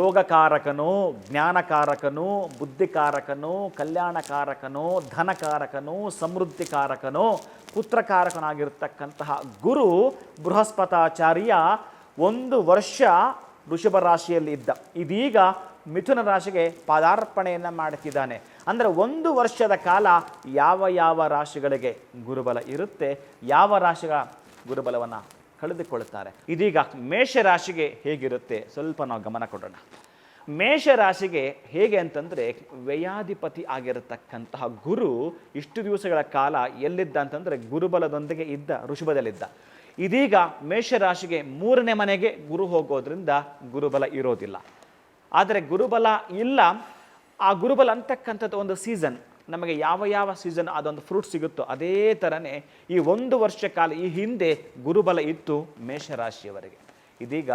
ಯೋಗಕಾರಕನು, ಜ್ಞಾನಕಾರಕನು, ಬುದ್ಧಿಕಾರಕನು, ಕಲ್ಯಾಣಕಾರಕನು, ಧನಕಾರಕನು, ಸಮೃದ್ಧಿಕಾರಕನು, ಪುತ್ರಕಾರಕನಾಗಿರ್ತಕ್ಕಂತಹ ಗುರು ಬೃಹಸ್ಪತಾಚಾರ್ಯ ಒಂದು ವರ್ಷ ಋಷಭ ರಾಶಿಯಲ್ಲಿ ಇದ್ದ. ಇದೀಗ ಮಿಥುನ ರಾಶಿಗೆ ಪಾದಾರ್ಪಣೆಯನ್ನು ಮಾಡುತ್ತಿದ್ದಾನೆ ಅಂದರೆ ಒಂದು ವರ್ಷದ ಕಾಲ ಯಾವ ಯಾವ ರಾಶಿಗಳಿಗೆ ಗುರುಬಲ ಇರುತ್ತೆ, ಯಾವ ರಾಶಿಗಳ ಗುರುಬಲವನ್ನು ಕಳೆದುಕೊಳ್ಳುತ್ತಾರೆ. ಇದೀಗ ಮೇಷರಾಶಿಗೆ ಹೇಗಿರುತ್ತೆ? ಸ್ವಲ್ಪ ನಾವು ಗಮನ ಕೊಡೋಣ. ಮೇಷರಾಶಿಗೆ ಹೇಗೆ ಅಂತಂದರೆ ವ್ಯಯಾಧಿಪತಿ ಆಗಿರತಕ್ಕಂತಹ ಗುರು ಇಷ್ಟು ದಿವಸಗಳ ಕಾಲ ಎಲ್ಲಿದ್ದ ಅಂತಂದರೆ ಗುರುಬಲದೊಂದಿಗೆ ಇದ್ದ ಋಷಭದಲ್ಲಿದ್ದ ಇದೀಗ ಮೇಷರಾಶಿಗೆ ಮೂರನೇ ಮನೆಗೆ ಗುರು ಹೋಗೋದ್ರಿಂದ ಗುರುಬಲ ಇರೋದಿಲ್ಲ. ಆದರೆ ಗುರುಬಲ ಇಲ್ಲ. ಆ ಗುರುಬಲ ಅಂತಕ್ಕಂಥದ್ದು ಒಂದು ಸೀಸನ್. ನಮಗೆ ಯಾವ ಯಾವ ಸೀಸನ್ ಅದೊಂದು ಫ್ರೂಟ್ ಸಿಗುತ್ತೋ ಅದೇ ಥರನೇ ಈ ಒಂದು ವರ್ಷ ಕಾಲ ಈ ಹಿಂದೆ ಗುರುಬಲ ಇತ್ತು ಮೇಷರಾಶಿಯವರೆಗೆ. ಇದೀಗ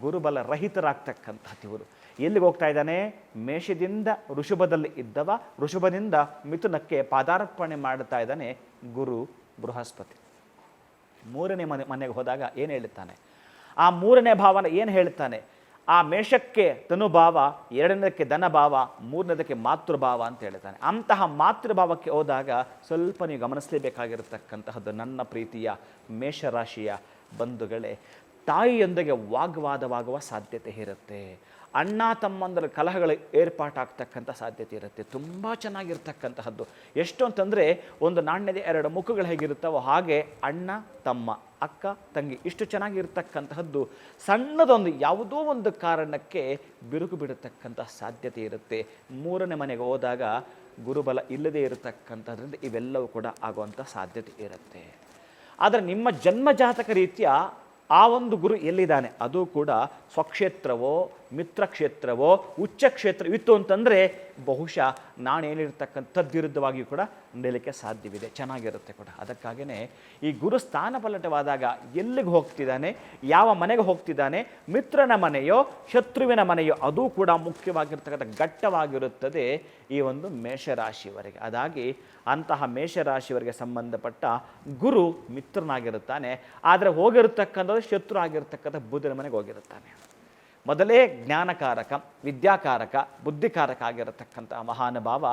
ಗುರುಬಲ ರಹಿತರಾಗ್ತಕ್ಕಂಥ ಇವರು ಎಲ್ಲಿಗೆ ಹೋಗ್ತಾ ಇದ್ದಾನೆ? ಮೇಷದಿಂದ ಋಷಭದಲ್ಲಿ ಇದ್ದವ, ಋಷಭದಿಂದ ಮಿಥುನಕ್ಕೆ ಪಾದಾರ್ಪಣೆ ಮಾಡುತ್ತಾ ಇದ್ದಾನೆ ಗುರು ಬೃಹಸ್ಪತಿ. ಮೂರನೇ ಮನೆ ಮನೆಗೆ ಹೋದಾಗ ಏನು ಹೇಳುತ್ತಾನೆ ಆ ಮೂರನೇ ಭಾವನೆ ಏನು ಹೇಳ್ತಾನೆ? ಆ ಮೇಷಕ್ಕೆ ತನುಭಾವ, ಎರಡನೇದಕ್ಕೆ ಧನಭಾವ, ಮೂರನೇದಕ್ಕೆ ಮಾತೃಭಾವ ಅಂತ ಹೇಳ್ತಾನೆ ಅಂತಹ ಮಾತೃಭಾವಕ್ಕೆ ಹೋದಾಗ ಸ್ವಲ್ಪ ನೀವು ಗಮನಿಸಲೇಬೇಕಾಗಿರತಕ್ಕಂತಹದ್ದು ನನ್ನ ಪ್ರೀತಿಯ ಮೇಷರಾಶಿಯ ಬಂಧುಗಳೇ ತಾಯಿಯೊಂದಿಗೆ ವಾಗ್ವಾದವಾಗುವ ಸಾಧ್ಯತೆ ಇರುತ್ತೆ. ಅಣ್ಣ ತಮ್ಮಂದರ ಕಲಹಗಳು ಏರ್ಪಾಟಾಗ್ತಕ್ಕಂಥ ಸಾಧ್ಯತೆ ಇರುತ್ತೆ. ತುಂಬ ಚೆನ್ನಾಗಿರ್ತಕ್ಕಂತಹದ್ದು. ಎಷ್ಟು ಅಂತಂದರೆ ಒಂದು ನಾಣ್ಯದ ಎರಡು ಮುಖಗಳು ಹೇಗಿರುತ್ತವೋ ಹಾಗೆ ಅಣ್ಣ, ತಮ್ಮ, ಅಕ್ಕ, ತಂಗಿ ಇಷ್ಟು ಚೆನ್ನಾಗಿರ್ತಕ್ಕಂತಹದ್ದು. ಸಣ್ಣದೊಂದು ಯಾವುದೋ ಒಂದು ಕಾರಣಕ್ಕೆ ಬಿರುಕು ಬಿಡತಕ್ಕಂಥ ಸಾಧ್ಯತೆ ಇರುತ್ತೆ. ಮೂರನೇ ಮನೆಗೆ ಹೋದಾಗ ಗುರುಬಲ ಇಲ್ಲದೇ ಇರತಕ್ಕಂಥದ್ರಿಂದ ಇವೆಲ್ಲವೂ ಕೂಡ ಆಗುವಂಥ ಸಾಧ್ಯತೆ ಇರುತ್ತೆ. ಆದರೆ ನಿಮ್ಮ ಜನ್ಮಜಾತಕ ರೀತಿಯ ಆ ಒಂದು ಗುರು ಎಲ್ಲಿದ್ದಾನೆ? ಅದು ಕೂಡ ಸ್ವಕ್ಷೇತ್ರವೋ ಮಿತ್ರ ಕ್ಷೇತ್ರವೋ ಉಚ್ಚ ಕ್ಷೇತ್ರ ಇತ್ತು ಅಂತಂದರೆ ಬಹುಶಃ ನಾನೇನಿರ್ತಕ್ಕಂಥದ್ದು ವಿರುದ್ಧವಾಗಿಯೂ ಕೂಡ ನಡೀಲಿಕ್ಕೆ ಸಾಧ್ಯವಿದೆ, ಚೆನ್ನಾಗಿರುತ್ತೆ ಕೂಡ. ಅದಕ್ಕಾಗಿಯೇ ಈ ಗುರು ಸ್ಥಾನ ಪಲ್ಲಟವಾದಾಗ ಎಲ್ಲಿಗೆ ಹೋಗ್ತಿದ್ದಾನೆ, ಯಾವ ಮನೆಗೆ ಹೋಗ್ತಿದ್ದಾನೆ, ಮಿತ್ರನ ಮನೆಯೋ, ಶತ್ರುವಿನ ಮನೆಯೋ, ಅದು ಕೂಡ ಮುಖ್ಯವಾಗಿರ್ತಕ್ಕಂಥ ಘಟ್ಟವಾಗಿರುತ್ತದೆ ಈ ಒಂದು ಮೇಷರಾಶಿಯವರೆಗೆ. ಅದಾಗಿ ಅಂತಹ ಮೇಷರಾಶಿಯವರಿಗೆ ಸಂಬಂಧಪಟ್ಟ ಗುರು ಮಿತ್ರನಾಗಿರುತ್ತಾನೆ, ಆದರೆ ಹೋಗಿರತಕ್ಕಂಥದ್ದು ಶತ್ರು ಆಗಿರ್ತಕ್ಕಂಥ ಬುಧನ ಮನೆಗೆ ಹೋಗಿರುತ್ತಾನೆ. ಮೊದಲೇ ಜ್ಞಾನಕಾರಕ, ವಿದ್ಯಾಕಾರಕ, ಬುದ್ಧಿಕಾರಕ ಆಗಿರತಕ್ಕಂತಹ ಮಹಾನುಭಾವ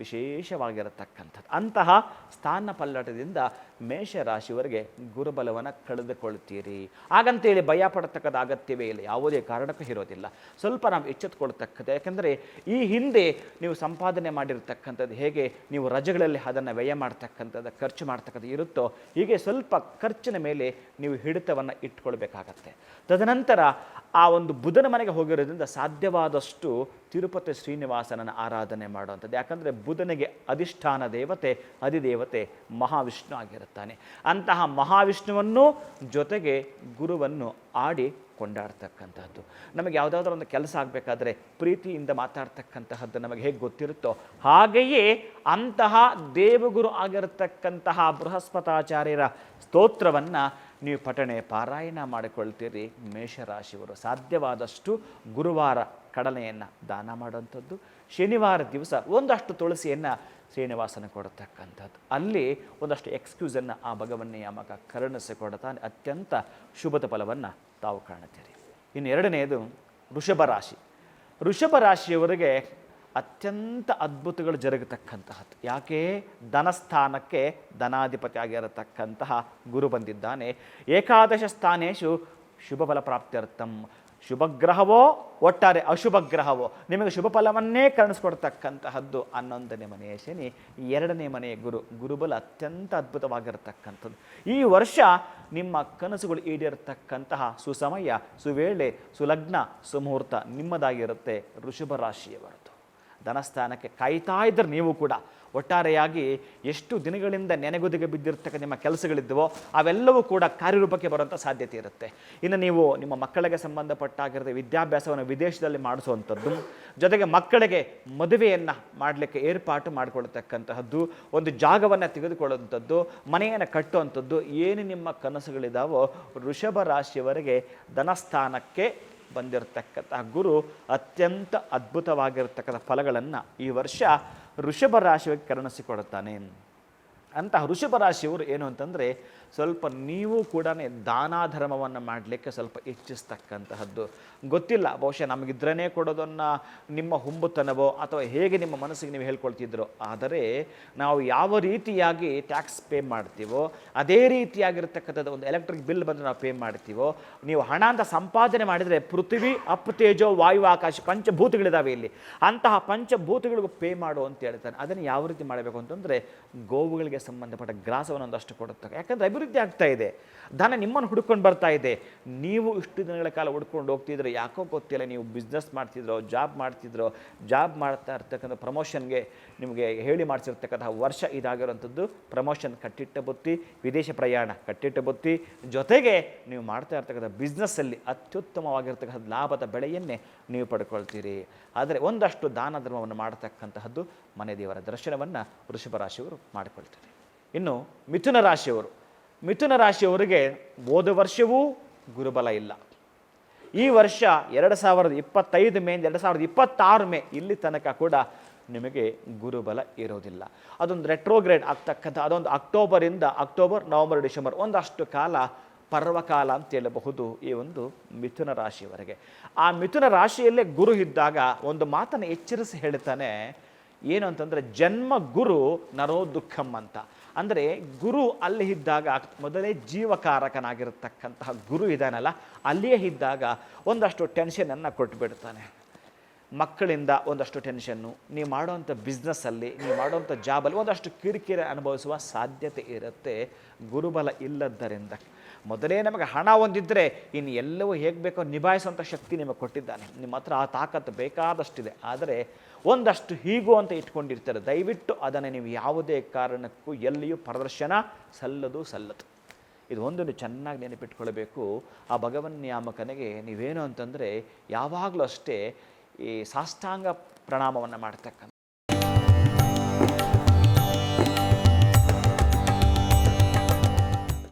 ವಿಶೇಷವಾಗಿರತಕ್ಕಂಥದ್ದು. ಅಂತಹ ಸ್ಥಾನ ಪಲ್ಲಟದಿಂದ ಮೇಷರಾಶಿಯವರಿಗೆ ಗುರುಬಲವನ್ನು ಕಳೆದುಕೊಳ್ತೀರಿ. ಹಾಗಂತೇಳಿ ಭಯ ಪಡತಕ್ಕದ ಅಗತ್ಯವೇ ಇಲ್ಲ, ಯಾವುದೇ ಕಾರಣಕ್ಕೂ ಇರೋದಿಲ್ಲ. ಸ್ವಲ್ಪ ನಾವು ಎಚ್ಚೆತ್ತುಕೊಳ್ತಕ್ಕದ್ದು ಯಾಕೆಂದರೆ ಈ ಹಿಂದೆ ನೀವು ಸಂಪಾದನೆ ಮಾಡಿರ್ತಕ್ಕಂಥದ್ದು ಹೇಗೆ, ನೀವು ರಜೆಗಳಲ್ಲಿ ಅದನ್ನು ವ್ಯಯ ಮಾಡ್ತಕ್ಕಂಥದ್ದು, ಖರ್ಚು ಮಾಡ್ತಕ್ಕಂಥದ್ದು ಇರುತ್ತೋ, ಹೀಗೆ ಸ್ವಲ್ಪ ಖರ್ಚಿನ ಮೇಲೆ ನೀವು ಹಿಡಿತವನ್ನು ಇಟ್ಕೊಳ್ಬೇಕಾಗತ್ತೆ. ತದನಂತರ ಆ ಒಂದು ಬುಧನ ಮನೆಗೆ ಹೋಗಿರೋದ್ರಿಂದ ಸಾಧ್ಯವಾದಷ್ಟು ತಿರುಪತಿ ಶ್ರೀನಿವಾಸನನ್ನು ಆರಾಧನೆ ಮಾಡುವಂಥದ್ದು. ಯಾಕಂದರೆ ಬುಧನಿಗೆ ಅಧಿಷ್ಠಾನ ದೇವತೆ, ಅಧಿದೇವತೆ ಮಹಾವಿಷ್ಣು ಆಗಿರುತ್ತಾನೆ. ಅಂತಹ ಮಹಾವಿಷ್ಣುವನ್ನು ಜೊತೆಗೆ ಗುರುವನ್ನು ಆಡಿ ಕೊಂಡಾಡ್ತಕ್ಕಂಥದ್ದು. ನಮಗೆ ಯಾವುದಾದ್ರೂ ಒಂದು ಕೆಲಸ ಆಗಬೇಕಾದ್ರೆ ಪ್ರೀತಿಯಿಂದ ಮಾತಾಡ್ತಕ್ಕಂತಹದ್ದು ನಮಗೆ ಹೇಗೆ ಗೊತ್ತಿರುತ್ತೋ ಹಾಗೆಯೇ ಅಂತಹ ದೇವಗುರು ಆಗಿರತಕ್ಕಂತಹ ಬೃಹಸ್ಪತಾಚಾರ್ಯರ ಸ್ತೋತ್ರವನ್ನು ನೀವು ಪಠಣೆ ಪಾರಾಯಣ ಮಾಡಿಕೊಳ್ತೀರಿ ಮೇಷರಾಶಿಯವರು. ಸಾಧ್ಯವಾದಷ್ಟು ಗುರುವಾರ ಕಡಲೆಯನ್ನು ದಾನ ಮಾಡುವಂಥದ್ದು, ಶನಿವಾರ ದಿವಸ ಒಂದಷ್ಟು ತುಳಸಿಯನ್ನು ಶ್ರೀನಿವಾಸನ ಕೊಡತಕ್ಕಂಥದ್ದು. ಅಲ್ಲಿ ಒಂದಷ್ಟು ಎಕ್ಸ್ಕ್ಯೂಸನ್ನು ಆ ಭಗವನ್ನೇ ಯಮಕ ಕರುಣಿಸಿಕೊಡ್ತಾನೆ ಅತ್ಯಂತ ಶುಭದ ಫಲವನ್ನು ತಾವು ಕಾಣುತ್ತೀರಿ. ಇನ್ನು ಎರಡನೆಯದು ವೃಷಭ ರಾಶಿ. ವೃಷಭ ರಾಶಿಯವರಿಗೆ ಅತ್ಯಂತ ಅದ್ಭುತಗಳು ಜರುಗತಕ್ಕಂತಹದ್ದು. ಯಾಕೆ? ಧನಸ್ಥಾನಕ್ಕೆ ಧನಾಧಿಪತಿ ಆಗಿರತಕ್ಕಂತಹ ಗುರು ಬಂದಿದ್ದಾನೆ. ಏಕಾದಶ ಸ್ಥಾನೇಶು ಶುಭ ಫಲ ಪ್ರಾಪ್ತ್ಯರ್ಥಂ. ಶುಭ ಗ್ರಹವೋ ಒಟ್ಟಾರೆ ಅಶುಭ ಗ್ರಹವೋ ನಿಮಗೆ ಶುಭ ಫಲವನ್ನೇ ಕರುಣಿಸ್ಕೊಡ್ತಕ್ಕಂತಹದ್ದು. ಹನ್ನೊಂದನೇ ಮನೆಯ ಶನಿ, ಎರಡನೇ ಮನೆಯ ಗುರು. ಗುರುಬಲ ಅತ್ಯಂತ ಅದ್ಭುತವಾಗಿರತಕ್ಕಂಥದ್ದು. ಈ ವರ್ಷ ನಿಮ್ಮ ಕನಸುಗಳು ಈಡೇರತಕ್ಕಂತಹ ಸುಸಮಯ, ಸುವೇಳೆ, ಸುಲಗ್ನ, ಸುಮುಹೂರ್ತ ನಿಮ್ಮದಾಗಿರುತ್ತೆ ಋಷಭ ರಾಶಿಯವರದ್ದು ಧನಸ್ಥಾನಕ್ಕೆ ಕಾಯ್ತಾ ಇದ್ದರೆ ನೀವು ಕೂಡ. ಒಟ್ಟಾರೆಯಾಗಿ ಎಷ್ಟು ದಿನಗಳಿಂದ ನೆನೆಗುದಿಗೆ ಬಿದ್ದಿರ್ತಕ್ಕ ನಿಮ್ಮ ಕೆಲಸಗಳಿದ್ದವೋ ಅವೆಲ್ಲವೂ ಕೂಡ ಕಾರ್ಯರೂಪಕ್ಕೆ ಬರುವಂಥ ಸಾಧ್ಯತೆ ಇರುತ್ತೆ. ಇನ್ನು ನೀವು ನಿಮ್ಮ ಮಕ್ಕಳಿಗೆ ಸಂಬಂಧಪಟ್ಟಾಗಿರೋ ವಿದ್ಯಾಭ್ಯಾಸವನ್ನು ವಿದೇಶದಲ್ಲಿ ಮಾಡಿಸುವಂಥದ್ದು, ಜೊತೆಗೆ ಮಕ್ಕಳಿಗೆ ಮದುವೆಯನ್ನು ಮಾಡಲಿಕ್ಕೆ ಏರ್ಪಾಟು ಮಾಡಿಕೊಳ್ತಕ್ಕಂತಹದ್ದು, ಒಂದು ಜಾಗವನ್ನು ತೆಗೆದುಕೊಳ್ಳುವಂಥದ್ದು, ಮನೆಯನ್ನು ಕಟ್ಟುವಂಥದ್ದು ಏನು ನಿಮ್ಮ ಕನಸುಗಳಿದಾವೋ ವೃಷಭ ರಾಶಿಯವರೆಗೆ ಧನಸ್ಥಾನಕ್ಕೆ ಬಂದಿರತಕ್ಕಂತಹ ಗುರು ಅತ್ಯಂತ ಅದ್ಭುತವಾಗಿರತಕ್ಕಂಥ ಫಲಗಳನ್ನು ಈ ವರ್ಷ ವೃಷಭ ರಾಶಿಗೆ ಕರುಣಿಸಿಕೊಡುತ್ತಾನೆ. ಅಂತಹ ಋಷಭ ರಾಶಿಯವರು ಏನು ಅಂತಂದರೆ ಸ್ವಲ್ಪ ನೀವು ಕೂಡ ದಾನ ಧರ್ಮವನ್ನು ಮಾಡಲಿಕ್ಕೆ ಸ್ವಲ್ಪ ಇಚ್ಛಿಸ್ತಕ್ಕಂತಹದ್ದು ಗೊತ್ತಿಲ್ಲ, ಬಹುಶಃ ನಮಗಿದ್ರೇ ಕೊಡೋದನ್ನು ನಿಮ್ಮ ಹುಂಬುತನವೋ ಅಥವಾ ಹೇಗೆ ನಿಮ್ಮ ಮನಸ್ಸಿಗೆ ನೀವು ಹೇಳ್ಕೊಳ್ತಿದ್ರೋ. ಆದರೆ ನಾವು ಯಾವ ರೀತಿಯಾಗಿ ಟ್ಯಾಕ್ಸ್ ಪೇ ಮಾಡ್ತೀವೋ, ಅದೇ ರೀತಿಯಾಗಿರ್ತಕ್ಕಂಥದ್ದು ಒಂದು ಎಲೆಕ್ಟ್ರಿಕ್ ಬಿಲ್ ಬಂದು ನಾವು ಪೇ ಮಾಡ್ತೀವೋ, ನೀವು ಹಣ ಅಂತ ಸಂಪಾದನೆ ಮಾಡಿದರೆ ಪೃಥ್ವಿ ಅಪ್ ತೇಜೋ, ವಾಯು, ಆಕಾಶ ಪಂಚಭೂತಗಳಿದ್ದಾವೆ ಇಲ್ಲಿ. ಅಂತಹ ಪಂಚಭೂತಗಳಿಗೂ ಪೇ ಮಾಡು ಅಂತ ಹೇಳ್ತಾನೆ ಅದನ್ನು ಯಾವ ರೀತಿ ಮಾಡಬೇಕು ಅಂತಂದರೆ ಗೋವುಗಳಿಗೆ ಸಂಬಂಧಪಟ್ಟ ಗ್ರಾಸವನ್ನು ಒಂದಷ್ಟು ಕೊಡುತ್ತೆ ಯಾಕಂದರೆ ಅಭಿವೃದ್ಧಿ ಆಗ್ತಾ ಇದೆ. ಧನ ನಿಮ್ಮನ್ನು ಹುಡ್ಕೊಂಡು ಬರ್ತಾ ಇದೆ. ನೀವು ಇಷ್ಟು ದಿನಗಳ ಕಾಲ ಹುಡ್ಕೊಂಡು ಹೋಗ್ತಿದ್ರೆ ಯಾಕೋ ಗೊತ್ತಿಲ್ಲ, ನೀವು ಬಿಸ್ನೆಸ್ ಮಾಡ್ತಿದ್ರೋ ಜಾಬ್ ಮಾಡ್ತಿದ್ರೋ ಜಾಬ್ ಮಾಡ್ತಾ ಇರ್ತಕ್ಕಂಥ ಪ್ರಮೋಷನ್ಗೆ ನಿಮಗೆ ಹೇಳಿ ಮಾಡಿಸಿರ್ತಕ್ಕಂತಹ ವರ್ಷ ಇದಾಗಿರುವಂಥದ್ದು ಪ್ರಮೋಷನ್ ಕಟ್ಟಿಟ್ಟ ಬುತ್ತಿ, ವಿದೇಶ ಪ್ರಯಾಣ ಕಟ್ಟಿಟ್ಟ ಬುತ್ತಿ, ಜೊತೆಗೆ ನೀವು ಮಾಡ್ತಾ ಇರ್ತಕ್ಕಂಥ ಬಿಸ್ನೆಸ್ಸಲ್ಲಿ ಅತ್ಯುತ್ತಮವಾಗಿರ್ತಕ್ಕಂಥ ಲಾಭದ ಬೆಳೆಯನ್ನೇ ನೀವು ಪಡ್ಕೊಳ್ತೀರಿ. ಆದರೆ ಒಂದಷ್ಟು ದಾನ ಧರ್ಮವನ್ನು ಮಾಡತಕ್ಕಂತಹದ್ದು ಮನೆ ದೇವರ ದರ್ಶನವನ್ನು ವೃಷಭ ರಾಶಿಯವರು ಮಾಡಿಕೊಳ್ತಾರೆ. ಇನ್ನು ಮಿಥುನ ರಾಶಿಯವರು. ಮಿಥುನ ರಾಶಿಯವರಿಗೆ ಹೋದ ವರ್ಷವೂ ಗುರುಬಲ ಇಲ್ಲ. ಈ ವರ್ಷ ಎರಡು ಸಾವಿರದ ಇಪ್ಪತ್ತೈದು ಮೇ, ಎರಡು ಸಾವಿರದ ಇಪ್ಪತ್ತಾರು ಮೇ, ಇಲ್ಲಿ ತನಕ ಕೂಡ ನಿಮಗೆ ಗುರುಬಲ ಇರೋದಿಲ್ಲ. ಅದೊಂದು ರೆಟ್ರೋಗ್ರೇಡ್ ಆಗ್ತಕ್ಕಂಥ, ಅದೊಂದು ಅಕ್ಟೋಬರಿಂದ ಅಕ್ಟೋಬರ್, ನವಂಬರ್, ಡಿಸೆಂಬರ್ ಒಂದಷ್ಟು ಕಾಲ ಪರ್ವಕಾಲ ಅಂತ ಹೇಳಬಹುದು ಈ ಒಂದು ಮಿಥುನ ರಾಶಿಯವರೆಗೆ. ಆ ಮಿಥುನ ರಾಶಿಯಲ್ಲೇ ಗುರು ಇದ್ದಾಗ ಒಂದು ಮಾತನ್ನು ಎಚ್ಚರಿಸಿ ಹೇಳ್ತಾನೆ, ಏನು ಅಂತಂದರೆ ಜನ್ಮ ಗುರು ನರೋ ದುಃಖಂ ಅಂತ. ಅಂದರೆ ಗುರು ಅಲ್ಲಿ ಇದ್ದಾಗ ಮೊದಲೇ ಜೀವಕಾರಕನಾಗಿರತಕ್ಕಂತಹ ಗುರು ಇದಾನಲ್ಲ, ಅಲ್ಲಿಯೇ ಇದ್ದಾಗ ಒಂದಷ್ಟು ಟೆನ್ಷನನ್ನು ಕೊಟ್ಬಿಡ್ತಾನೆ. ಮಕ್ಕಳಿಂದ ಒಂದಷ್ಟು ಟೆನ್ಷನ್ನು ನೀವು ಮಾಡೋವಂಥ ಬಿಸ್ನೆಸ್ಸಲ್ಲಿ ನೀವು ಮಾಡುವಂಥ ಜಾಬಲ್ಲಿ ಒಂದಷ್ಟು ಕಿರಿಕಿರಿ ಅನುಭವಿಸುವ ಸಾಧ್ಯತೆ ಇರುತ್ತೆ, ಗುರುಬಲ ಇಲ್ಲದ್ದರಿಂದ. ಮೊದಲೇ ನಮಗೆ ಹಣ ಒಂದಿದ್ದರೆ ಇನ್ನು ಎಲ್ಲವೂ ಹೇಗೆ ಬೇಕೋ ನಿಭಾಯಿಸುವಂಥ ಶಕ್ತಿ ನಿಮಗೆ ಕೊಟ್ಟಿದ್ದಾನೆ. ನಿಮ್ಮ ಹತ್ರ ಆ ತಾಕತ್ತು ಬೇಕಾದಷ್ಟಿದೆ. ಆದರೆ ಒಂದಷ್ಟು ಹೀಗೂ ಅಂತ ಇಟ್ಕೊಂಡಿರ್ತಾರೆ. ದಯವಿಟ್ಟು ಅದನ್ನು ನೀವು ಯಾವುದೇ ಕಾರಣಕ್ಕೂ ಎಲ್ಲಿಯೂ ಪ್ರದರ್ಶನ ಸಲ್ಲದು ಸಲ್ಲದು. ಇದು ಒಂದನ್ನು ಚೆನ್ನಾಗಿ ನೆನಪಿಟ್ಕೊಳ್ಬೇಕು. ಆ ಭಗವನ್ ನಿಯಾಮಕನಿಗೆ ನೀವೇನು ಅಂತಂದರೆ ಯಾವಾಗಲೂ ಅಷ್ಟೇ ಈ ಸಾಷ್ಟಾಂಗ ಪ್ರಣಾಮವನ್ನು ಮಾಡ್ತಕ್ಕಂಥ